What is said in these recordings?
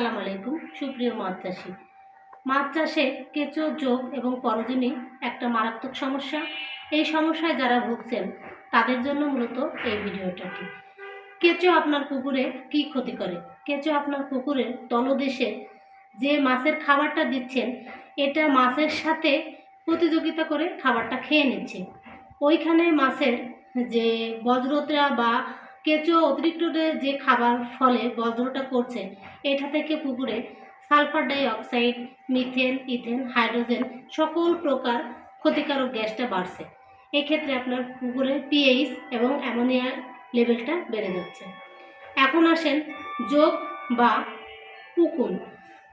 আসসালামু আলাইকুম, সুপ্রিয় মাছ চাষি। মাছ চাষে কেঁচো যোগ এবং পরজনী একটা মারাত্মক সমস্যা। এই সমস্যায় যারা ভুগছেন, তাদের জন্য মূলত এই ভিডিওটাটি। কেঁচো আপনার পুকুরে কি ক্ষতি করে? কেঁচো আপনার পুকুরের তলদেশে যে মাছের খাবারটা দিচ্ছেন, এটা মাছের সাথে প্রতিযোগিতা করে খাবারটা খেয়ে নিচ্ছে। ওইখানে মাছের যে বজ্রতা বা কেঁচো অতিরিক্ত যে খাবার ফলে বজ্রটা করছে, এটা থেকে পুকুরে sulphur dioxide methane, ethane, hydrogen সকল প্রকার ক্ষতিকারক গ্যাসটা বাড়ছে। এক্ষেত্রে আপনার পুকুরের পিএইচ এবং অ্যামোনিয়ার লেভেলটা বেড়ে যাচ্ছে। এখন আসেন যোগ বা পুকুন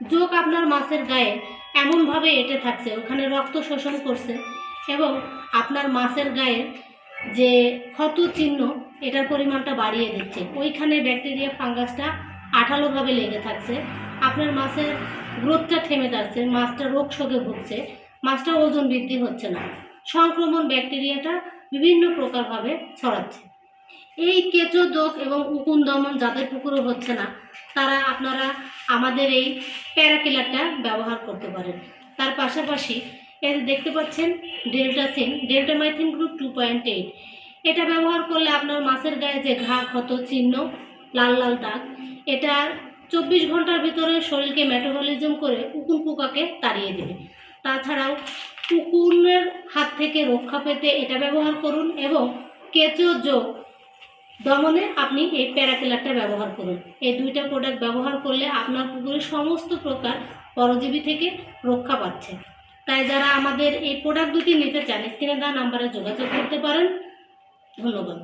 যোগ আপনার মাছের গায়ে এমনভাবে এঁটে থাকছে, ওখানে রক্ত শোষণ করছে এবং আপনার মাছের গায়ে যে ক্ষত চিহ্ন এটার পরিমাণটা বাড়িয়ে দিচ্ছে। ওইখানে ব্যাকটেরিয়া, ফাঙ্গাসটা আঠালোভাবে লেগে থাকছে। আপনার মাছের গ্রোথটা থেমে যাচ্ছে, মাছটা রোগ শোকে ভুগছে মাছটা ওজন বৃদ্ধি হচ্ছে না। সংক্রমণ ব্যাকটেরিয়াটা বিভিন্ন প্রকারভাবে ছড়াচ্ছে। এই কেঁচো দোক এবং উকুন দমন যাদের পুকুরে হচ্ছে না, তারা আপনারা আমাদের এই প্যারাকিলারটা ব্যবহার করতে পারেন। তার পাশাপাশি যে দেখতে পাচ্ছেন ডেল্টাসিন deltamethrin group two point eight এটা ব্যবহার করলে আপনার মাছের গায়ে যে ঘা, ক্ষত, চিহ্ন, লাল লাল দাগ, এটা চব্বিশ ঘণ্টার ভিতরে শরীরকে মেটাবলিজম করে উকুন পোকাকে তাড়িয়ে দেবে। তাছাড়াও উকুনের হাত থেকে রক্ষা পেতে এটা ব্যবহার করুন এবং কেঁচো যোগ দমনে আপনি এই প্যারাকিলারটা ব্যবহার করুন। এই দুইটা প্রোডাক্ট ব্যবহার করলে আপনার পুকুরের সমস্ত প্রকার পরজীবী থেকে রক্ষা পাচ্ছে। তাই যারা আমাদের এই প্রোডাক্ট দুটি নিতে চান স্ক্রিনে দেওয়া নাম্বারে যোগাযোগ করতে পারেন। ধন্যবাদ।